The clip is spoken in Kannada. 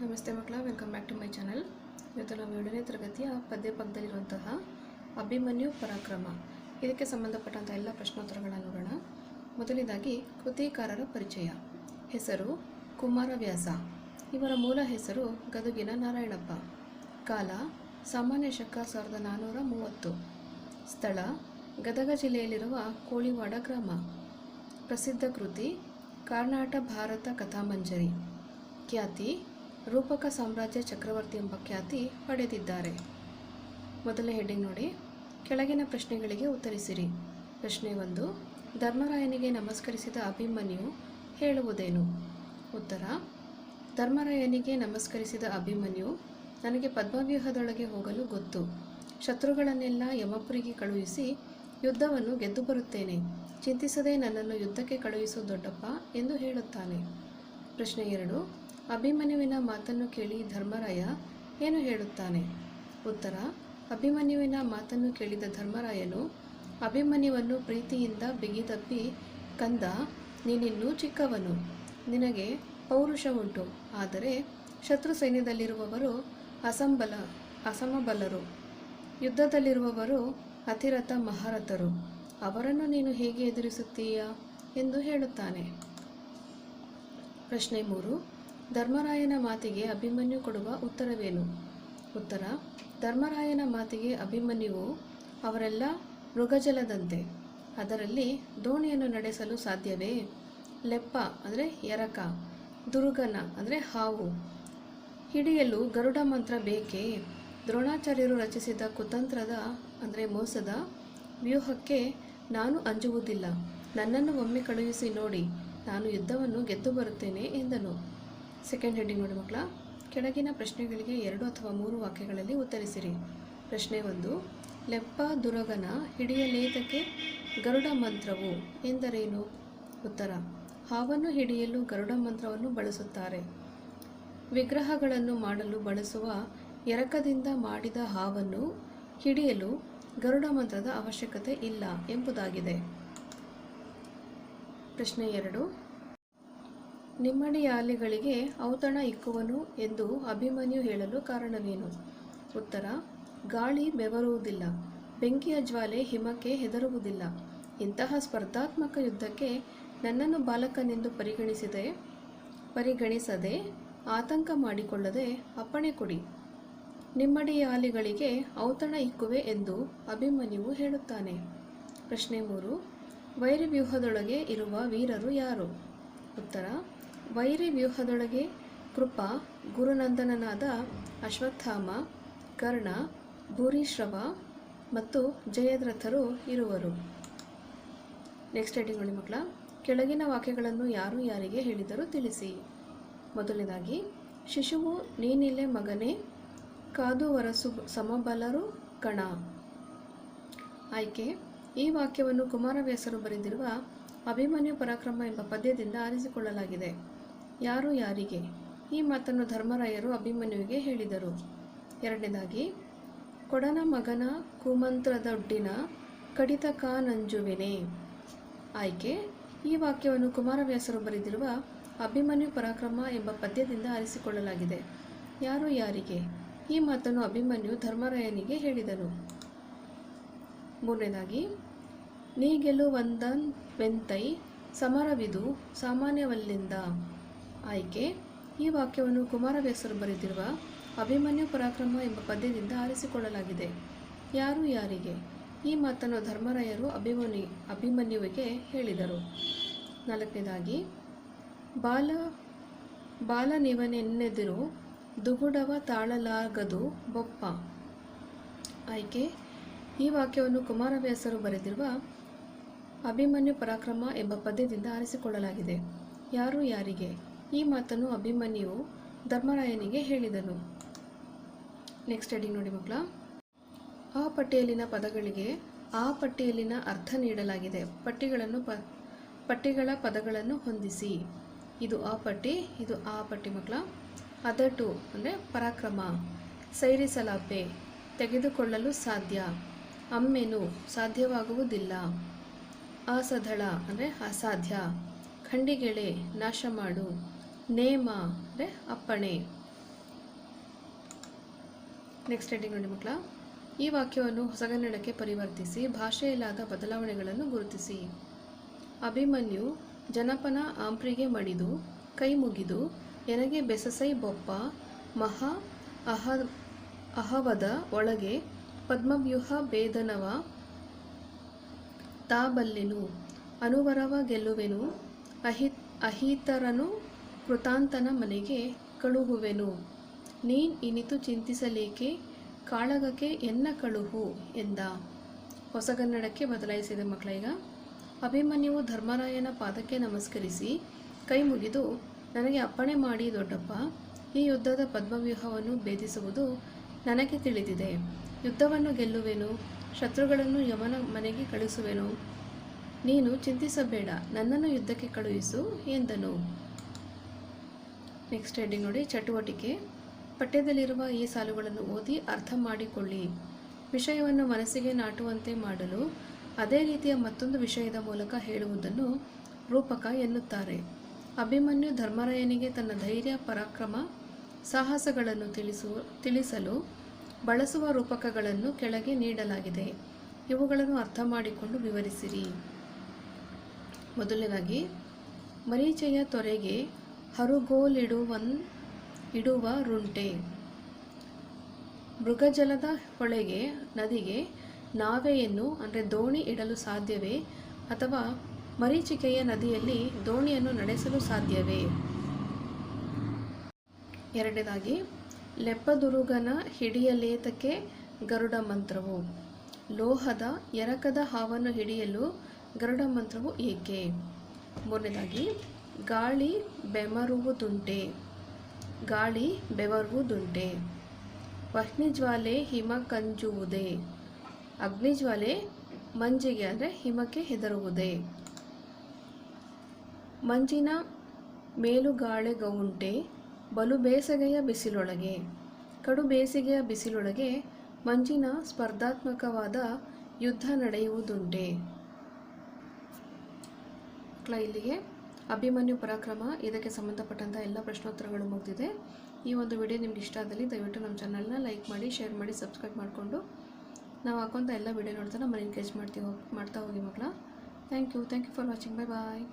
ನಮಸ್ತೆ ಮಕ್ಕಳ welcome back to my channel ಇವತ್ತು ನಾವು ಏಳನೇ ತರಗತಿಯ ಪದ್ಯ ಪಕ್ಕದಲ್ಲಿರುವಂತಹ ಅಭಿಮನ್ಯು ಪರಾಕ್ರಮ. ಇದಕ್ಕೆ ಸಂಬಂಧಪಟ್ಟಂಥ ಎಲ್ಲ ಪ್ರಶ್ನೋತ್ತರಗಳನ್ನು ನೋಡೋಣ. ಮೊದಲನೇದಾಗಿ, ಕೃತಿಕಾರರ ಪರಿಚಯ. ಹೆಸರು ಕುಮಾರವ್ಯಾಸ. ಇವರ ಮೂಲ ಹೆಸರು ಗದುಗಿನ ನಾರಾಯಣಪ್ಪ. ಕಾಲ, ಸಾಮಾನ್ಯ ಶಕ ಸಾವಿರದ ನಾನ್ನೂರ ಮೂವತ್ತು. ಸ್ಥಳ, ಗದಗ ಜಿಲ್ಲೆಯಲ್ಲಿರುವ ಕೋಳಿವಾಡ ಗ್ರಾಮ. ಪ್ರಸಿದ್ಧ ಕೃತಿ, ಕಾರ್ನಾಟ ಭಾರತ ಕಥಾಮಂಜರಿ. ಖ್ಯಾತಿ ರೂಪಕ ಸಾಮ್ರಾಜ್ಯ ಚಕ್ರವರ್ತಿ ಎಂಬ ಖ್ಯಾತಿ ಪಡೆದಿದ್ದಾರೆ. ಮೊದಲನೇ ಹೆಡ್ಡಿಂಗ್ ನೋಡಿ. ಕೆಳಗಿನ ಪ್ರಶ್ನೆಗಳಿಗೆ ಉತ್ತರಿಸಿರಿ. ಪ್ರಶ್ನೆ ಒಂದು, ಧರ್ಮರಾಯನಿಗೆ ನಮಸ್ಕರಿಸಿದ ಅಭಿಮನ್ಯು ಹೇಳುವುದೇನು? ಉತ್ತರ, ಧರ್ಮರಾಯನಿಗೆ ನಮಸ್ಕರಿಸಿದ ಅಭಿಮನ್ಯು ನನಗೆ ಪದ್ಮವ್ಯೂಹದೊಳಗೆ ಹೋಗಲು ಗೊತ್ತು. ಶತ್ರುಗಳನ್ನೆಲ್ಲ ಯಮಪುರಿಗೆ ಕಳುಹಿಸಿ ಯುದ್ಧವನ್ನು ಗೆದ್ದು ಬರುತ್ತೇನೆ. ಚಿಂತಿಸದೆ ನನ್ನನ್ನು ಯುದ್ಧಕ್ಕೆ ಕಳುಹಿಸು ದೊಡ್ಡಪ್ಪ ಎಂದು ಹೇಳುತ್ತಾನೆ. ಪ್ರಶ್ನೆ ಎರಡು ಅಭಿಮನ್ಯುವಿನ ಮಾತನ್ನು ಕೇಳಿ ಧರ್ಮರಾಯ ಏನು ಹೇಳುತ್ತಾನೆ? ಉತ್ತರ, ಅಭಿಮನ್ಯುವಿನ ಮಾತನ್ನು ಕೇಳಿದ ಧರ್ಮರಾಯನು, ಅಭಿಮನ್ಯುವನ್ನು ಪ್ರೀತಿಯಿಂದ ಬಿಗಿದಪ್ಪಿ ಕಂದ, ನೀನಿನ್ನೂ ಚಿಕ್ಕವನು, ನಿನಗೆ ಪೌರುಷ ಉಂಟು ಆದರೆ ಶತ್ರು ಸೈನ್ಯದಲ್ಲಿರುವವರು ಅಸಂಬಲ, ಅಸಮಬಲರು, ಯುದ್ಧದಲ್ಲಿರುವವರು ಅತಿರಥ ಮಹಾರಥರು, ಅವರನ್ನು ನೀನು ಹೇಗೆ ಎದುರಿಸುತ್ತೀಯಾ ಎಂದು ಹೇಳುತ್ತಾನೆ. ಪ್ರಶ್ನೆ ಮೂರು ಧರ್ಮರಾಯನ ಮಾತಿಗೆ ಅಭಿಮನ್ಯು ಕೊಡುವ ಉತ್ತರವೇನು? ಉತ್ತರ, ಧರ್ಮರಾಯನ ಮಾತಿಗೆ ಅಭಿಮನ್ಯುವು ಅವರೆಲ್ಲ ಮೃಗಜಲದಂತೆ. ಅದರಲ್ಲಿ ದೋಣಿಯನ್ನು ನಡೆಸಲು ಸಾಧ್ಯವೇ? ಲೆಪ್ಪ ಅಂದರೆ ಎರಕ, ದುರ್ಗನ ಅಂದರೆ ಹಾವು. ಹಿಡಿಯಲು ಗರುಡ ಮಂತ್ರ ಬೇಕೇ? ದ್ರೋಣಾಚಾರ್ಯರು ರಚಿಸಿದ ಕುತಂತ್ರದ ಅಂದರೆ ಮೋಸದ ವ್ಯೂಹಕ್ಕೆ ನಾನು ಅಂಜುವುದಿಲ್ಲ. ನನ್ನನ್ನು ಒಮ್ಮೆ ಕಳುಹಿಸಿ ನೋಡಿ, ನಾನು ಯುದ್ಧವನ್ನು ಗೆದ್ದು ಬರುತ್ತೇನೆ ಎಂದನು. ಸೆಕೆಂಡ್ ಹೆಡ್ಡಿಂಗ್ ನೋಡಿ ಮಕ್ಕಳ. ಕೆಳಗಿನ ಪ್ರಶ್ನೆಗಳಿಗೆ ಎರಡು ಅಥವಾ ಮೂರು ವಾಕ್ಯಗಳಲ್ಲಿ ಉತ್ತರಿಸಿರಿ. ಪ್ರಶ್ನೆ ಒಂದು, ಲೆಪ್ಪ ದುರಗನ ಹಿಡಿಯ ಲೇತಕ್ಕೆ ಗರುಡ ಮಂತ್ರವು ಎಂದರೇನು? ಉತ್ತರ, ಹಾವನ್ನು ಹಿಡಿಯಲು ಗರುಡ ಮಂತ್ರವನ್ನು ಬಳಸುತ್ತಾರೆ. ವಿಗ್ರಹಗಳನ್ನು ಮಾಡಲು ಬಳಸುವ ಎರಕದಿಂದ ಮಾಡಿದ ಹಾವನ್ನು ಹಿಡಿಯಲು ಗರುಡ ಮಂತ್ರದ ಅವಶ್ಯಕತೆ ಇಲ್ಲ ಎಂಬುದಾಗಿದೆ. ಪ್ರಶ್ನೆ ಎರಡು ನಿಮ್ಮಡಿಯಾಲಿಗಳಿಗೆ ಔತಣ ಇಕ್ಕುವನು ಎಂದು ಅಭಿಮನ್ಯು ಹೇಳಲು ಕಾರಣವೇನು? ಉತ್ತರ, ಗಾಳಿ ಬೆವರುವುದಿಲ್ಲ, ಬೆಂಕಿಯ ಜ್ವಾಲೆ ಹಿಮಕ್ಕೆ ಹೆದರುವುದಿಲ್ಲ. ಇಂತಹ ಸ್ಪರ್ಧಾತ್ಮಕ ಯುದ್ಧಕ್ಕೆ ನನ್ನನ್ನು ಬಾಲಕನೆಂದು ಪರಿಗಣಿಸಿದೆ, ಪರಿಗಣಿಸದೆ, ಆತಂಕ ಮಾಡಿಕೊಳ್ಳದೆ ಅಪ್ಪಣೆ ಕೊಡಿ. ನಿಮ್ಮಡಿಯಾಲಿಗಳಿಗೆ ಔತಣ ಇಕ್ಕುವೆ ಎಂದು ಅಭಿಮನ್ಯು ಹೇಳುತ್ತಾನೆ. ಪ್ರಶ್ನೆ ಮೂರು, ವೈರವ್ಯೂಹದೊಳಗೆ ಇರುವ ವೀರರು ಯಾರು? ಉತ್ತರ ವೈರಿ ವ್ಯೂಹದೊಳಗೆ ಕೃಪ, ಗುರುನಂದನನಾದ ಅಶ್ವತ್ಥಾಮ, ಕರ್ಣ, ಭೂರಿಶ್ರವ ಮತ್ತು ಜಯದ್ರಥರು ಇರುವರು. ನೆಕ್ಸ್ಟ್ ಹೇಳಿ ನೋಡಿ ಮಕ್ಕಳ, ಕೆಳಗಿನ ವಾಕ್ಯಗಳನ್ನು ಯಾರು ಯಾರಿಗೆ ಹೇಳಿದರೂ ತಿಳಿಸಿ. ಮೊದಲನೇದಾಗಿ, ಶಿಶುವು ನೀನಿಲೆ ಮಗನೇ, ಕಾದು ವರಸು ಸಮಬಲರು ಕಣ. ಆಯ್ಕೆ, ಈ ವಾಕ್ಯವನ್ನು ಕುಮಾರವ್ಯಾಸರು ಬರೆದಿರುವ ಅಭಿಮನ್ಯು ಪರಾಕ್ರಮ ಎಂಬ ಪದ್ಯದಿಂದ ಆರಿಸಿಕೊಳ್ಳಲಾಗಿದೆ. ಯಾರು ಯಾರಿಗೆ? ಈ ಮಾತನ್ನು ಧರ್ಮರಾಯರು ಅಭಿಮನ್ಯುವಿಗೆ ಹೇಳಿದರು. ಎರಡನೇದಾಗಿ, ಕೊಡನ ಮಗನ ಕುಮಂತ್ರದೊಡ್ಡಿನ ಕಡಿತ ಕಾನಂಜುವಿನೇ ಆಯ್ಕೆ, ಈ ವಾಕ್ಯವನ್ನು ಕುಮಾರವ್ಯಾಸರು ಬರೆದಿರುವ ಅಭಿಮನ್ಯು ಪರಾಕ್ರಮ ಎಂಬ ಪದ್ಯದಿಂದ ಆರಿಸಿಕೊಳ್ಳಲಾಗಿದೆ. ಯಾರು ಯಾರಿಗೆ? ಈ ಮಾತನ್ನು ಅಭಿಮನ್ಯು ಧರ್ಮರಾಯನಿಗೆ ಹೇಳಿದನು. ಮೂರನೇದಾಗಿ ನೀ ಗೆಲುವಂದನ್ ವೆಂತೈ ಸಮರವಿದು ಸಾಮಾನ್ಯವಲ್ಲಿಂದ. ಆಯ್ಕೆ. ಈ ವಾಕ್ಯವನ್ನು ಕುಮಾರವ್ಯಾಸರು ಬರೆದಿರುವ ಅಭಿಮನ್ಯು ಪರಾಕ್ರಮ ಎಂಬ ಪದ್ಯದಿಂದ ಆರಿಸಿಕೊಳ್ಳಲಾಗಿದೆ. ಯಾರು ಯಾರಿಗೆ? ಈ ಮಾತನ್ನು ಧರ್ಮರಾಯರು ಅಭಿಮನ್ಯು ಅಭಿಮನ್ಯುವಿಗೆ ಹೇಳಿದರು. ನಾಲ್ಕನೇದಾಗಿ, ಬಾಲ, ಬಾಲನಿವನೆನ್ನೆದಿರು ದುಗುಡವ ತಾಳಲಾಗದು ಬೊಪ್ಪ. ಆಯ್ಕೆ. ಈ ವಾಕ್ಯವನ್ನು ಕುಮಾರವ್ಯಾಸರು ಬರೆದಿರುವ ಅಭಿಮನ್ಯು ಪರಾಕ್ರಮ ಎಂಬ ಪದ್ಯದಿಂದ ಆರಿಸಿಕೊಳ್ಳಲಾಗಿದೆ. ಯಾರು ಯಾರಿಗೆ? ಈ ಮಾತನ್ನು ಅಭಿಮನ್ಯು ಧರ್ಮರಾಯನಿಗೆ ಹೇಳಿದನು. ನೆಕ್ಸ್ಟ್ ಹೆಡಿಂಗ್ ನೋಡಿ ಮಕ್ಕಳ. ಆ ಪಟ್ಟಿಯಲ್ಲಿನ ಪದಗಳಿಗೆ ಆ ಪಟ್ಟಿಯಲ್ಲಿನ ಅರ್ಥ ನೀಡಲಾಗಿದೆ. ಪಟ್ಟಿಗಳನ್ನು ಪ, ಪಟ್ಟಿಗಳ ಪದಗಳನ್ನು ಹೊಂದಿಸಿ. ಇದು ಆ ಪಟ್ಟಿ, ಇದು ಆ ಪಟ್ಟಿ ಮಕ್ಕಳ. ಅದಟು ಅಂದರೆ ಪರಾಕ್ರಮ, ಸೈರಿಸಲಾಪೆ, ತೆಗೆದುಕೊಳ್ಳಲು ಸಾಧ್ಯ, ಅಮ್ಮೆನು ಸಾಧ್ಯವಾಗುವುದಿಲ್ಲ, ಅಸಧಳ ಅಂದರೆ ಅಸಾಧ್ಯ, ಖಂಡಿಗೆಳೆ ನಾಶ ಮಾಡು. ನೇಮ ಅಂದರೆ ಅಪ್ಪಣೆ. ನೆಕ್ಸ್ಟ್ ಹೆಡ್ಡಿಂಗ್ ನೋಡಿ ಮಕ್ಕಳ. ಈ ವಾಕ್ಯವನ್ನು ಹೊಸಗನ್ನಡಕ್ಕೆ ಪರಿವರ್ತಿಸಿ, ಭಾಷೆಯಲ್ಲಾದ ಬದಲಾವಣೆಗಳನ್ನು ಗುರುತಿಸಿ. ಅಭಿಮನ್ಯು ಜನಪನ ಆಂಪ್ರಿಗೆ ಮಡಿದು ಕೈ ಮುಗಿದು, ಎನಗೆ ಬೆಸಸೈ ಬೊಪ್ಪ, ಮಹಾ ಅಹ ಅಹವದ ಒಳಗೆ ಪದ್ಮವ್ಯೂಹ ಭೇದನವ ತಾಬಲ್ಲೆನು, ಅನುವರವ ಗೆಲ್ಲುವೆನು, ಅಹಿ ಅಹಿತರನು ಕೃತಾಂತನ ಮನೆಗೆ ಕಳುಹುವೆನು. ನೀನ್ ಇನಿತು ಚಿಂತಿಸಲೇಕೆ? ಕಾಳಗಕ್ಕೆ ಎನ್ನ ಕಳುಹು? ಎಂದ. ಹೊಸಗನ್ನಡಕ್ಕೆ ಬದಲಾಯಿಸಿದೆ ಮಕ್ಕಳೀಗ ಅಭಿಮನ್ಯುವು ಧರ್ಮರಾಯನ ಪಾದಕ್ಕೆ ನಮಸ್ಕರಿಸಿ, ಕೈ ಮುಗಿದು, ನನಗೆ ಅಪ್ಪಣೆ ಮಾಡಿ ದೊಡ್ಡಪ್ಪ, ಈ ಯುದ್ಧದ ಪದ್ಮವ್ಯೂಹವನ್ನು ಭೇದಿಸುವುದು ನನಗೆ ತಿಳಿದಿದೆ. ಯುದ್ಧವನ್ನು ಗೆಲ್ಲುವೆನು, ಶತ್ರುಗಳನ್ನು ಯಮನ ಮನೆಗೆ ಕಳುಹಿಸುವೆನು. ನೀನು ಚಿಂತಿಸಬೇಡ, ನನ್ನನ್ನು ಯುದ್ಧಕ್ಕೆ ಕಳುಹಿಸು, ಎಂದನು. ನೆಕ್ಸ್ಟ್ ಹೆಡ್ಡಿಂಗ್ ನೋಡಿ, ಚಟುವಟಿಕೆ. ಪಠ್ಯದಲ್ಲಿರುವ ಈ ಸಾಲುಗಳನ್ನು ಓದಿ ಅರ್ಥ ಮಾಡಿಕೊಳ್ಳಿ. ವಿಷಯವನ್ನು ಮನಸ್ಸಿಗೆ ನಾಟುವಂತೆ ಮಾಡಲು ಅದೇ ರೀತಿಯ ಮತ್ತೊಂದು ವಿಷಯದ ಮೂಲಕ ಹೇಳುವುದನ್ನು ರೂಪಕ ಎನ್ನುತ್ತಾರೆ. ಅಭಿಮನ್ಯು ಧರ್ಮರಾಯನಿಗೆ ತನ್ನ ಧೈರ್ಯ, ಪರಾಕ್ರಮ, ಸಾಹಸಗಳನ್ನು ತಿಳಿಸುವ ತಿಳಿಸಲು ಬಳಸುವ ರೂಪಕಗಳನ್ನು ಕೆಳಗೆ ನೀಡಲಾಗಿದೆ. ಇವುಗಳನ್ನು ಅರ್ಥ ಮಾಡಿಕೊಂಡು ವಿವರಿಸಿರಿ. ಮೊದಲನೇದಾಗಿ, ಮರೀಚೆಯ ತೊರೆಗೆ ಹರುಗೋಲಿಡುವನ್, ಇಡುವ ರುಂಟೆ. ಮೃಗಜಲದ ಹೊಳೆಗೆ, ನದಿಗೆ ನಾವೆಯನ್ನು, ಅಂದರೆ ದೋಣಿ ಇಡಲು ಸಾಧ್ಯವೇ? ಅಥವಾ ಮರೀಚಿಕೆಯ ನದಿಯಲ್ಲಿ ದೋಣಿಯನ್ನು ನಡೆಸಲು ಸಾಧ್ಯವೇ? ಎರಡನೇದಾಗಿ, ಲೆಪ್ಪದುರುಗನ ಹಿಡಿಯಲೇತಕ್ಕೆ ಗರುಡ ಮಂತ್ರವು ಲೋಹದ ಎರಕದ ಹಾವನ್ನು ಹಿಡಿಯಲು ಗರುಡ ಮಂತ್ರವು ಏಕೆ? ಮೂರನೇದಾಗಿ ಗಾಳಿ ಬೆಮರುವುದುಂಟೆ ಗಾಳಿ ಬೆವರುವುದುಂಟೆ. ವಹ್ನಿಜ್ವಾಲೆ ಹಿಮ ಕಂಜುವುದೇ. ಅಗ್ನಿಜ್ವಾಲೆ ಮಂಜಿಗೆ ಅಂದರೆ ಹಿಮಕ್ಕೆ ಹೆದರುವುದೇ. ಮಂಜಿನ ಮೇಲುಗಾಳೆಗವುಂಟೆ ಬಲು ಬೇಸಗೆಯ ಬಿಸಿಲೊಳಗೆ. ಕಡು ಬೇಸಿಗೆಯ ಬಿಸಿಲೊಳಗೆ ಮಂಜಿನ ಸ್ಪರ್ಧಾತ್ಮಕವಾದ ಯುದ್ಧ ನಡೆಯುವುದುಂಟೆ. ಇಲ್ಲಿಗೆ ಅಭಿಮನ್ಯು ಪರಾಕ್ರಮ, ಇದಕ್ಕೆ ಸಂಬಂಧಪಟ್ಟಂಥ ಎಲ್ಲ ಪ್ರಶ್ನೋತ್ತರಗಳು ಮುಗಿದಿದೆ. ಈ ಒಂದು ವಿಡಿಯೋ ನಿಮ್ಗೆ ಇಷ್ಟ ಆದಲ್ಲಿ ದಯವಿಟ್ಟು ನಮ್ಮ ಚಾನಲ್ನ ಲೈಕ್ ಮಾಡಿ ಶೇರ್ ಮಾಡಿ ಸಬ್ಸ್ಕ್ರೈಬ್ ಮಾಡಿಕೊಂಡು. ನಾವು ಹಾಕೋಂಥ ಎಲ್ಲ ವಿಡಿಯೋ ನೋಡ್ತಾ ನಮ್ಮ ಎನ್ಕರೇಜ್ ಮಾಡ್ತೀವಿ, ಮಾಡ್ತಾ ಹೋಗಿ ಮಕ್ಕಳ. Thank you thank you for watching bye bye